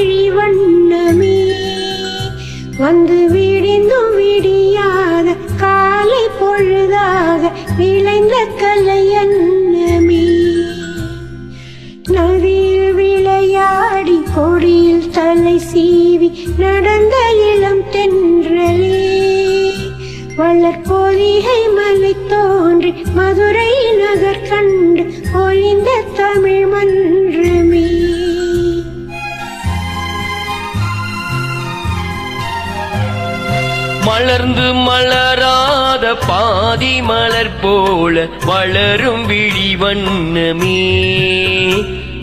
விழி வண்ணமே. வந்து விடிந்தும் விடியாத காலை பொழுதாக விளைந்த கலை அன்னமே. நதியில் விளையாடி கொடியில் தலை சீவி நடந்த இளம் தென்றலே. வளர்பொதிகை மலை தோன்றி மதுரை நகர் கண்டு ஒளிந்த தமிழ் மண் மலர்ந்து மலராத பாதி மலர் போல வளரும் விழி வண்ணமே.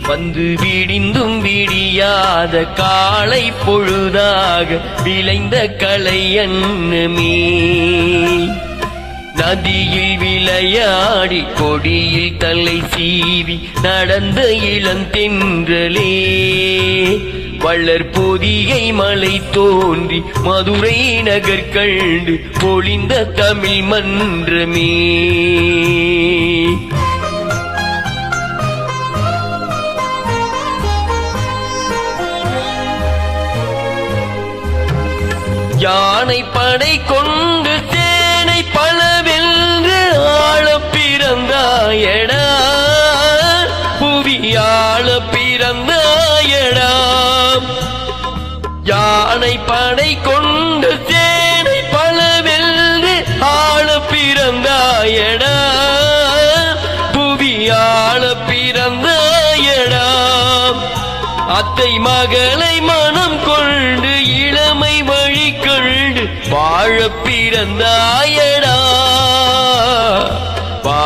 வந்து விடிந்தும் விடியாத காலை பொழுதாக விளைந்த கலை அன்னமே. நதியில் விளையாடி கொடியில் தலை சீவி நடந்த இளந்தென்றலே வள்ளற் பொதிகை மலை தோன்றி மதுரை நகர் கண்டு பொழிந்த தமிழ் மன்றமே. யானை படை கொண்டு பிறந்தாயடா புவியாள பிறந்தாயடா யானை படை கொண்டு சேனை பலவென்று ஆள பிறந்தாயடா புவியாள பிறந்தாயடா அத்தை மகளை மனம் கொண்டு இளமை வழி கொண்டு வாழ பிறந்தாயடா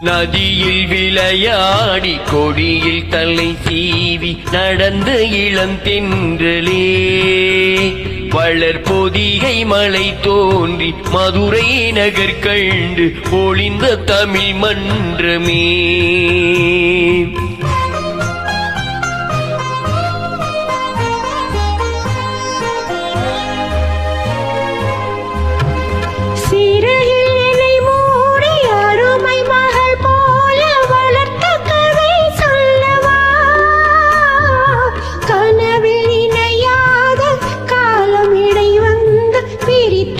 நதியில் விளையாடி கொடியில் தலை சீவி நடந்த இளம் தென்றலே. வளர் பொதிகை மலை தோன்றி மதுரை நகர் கண்டு ஒளிந்த தமிழ் மன்றமே.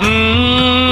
Mm.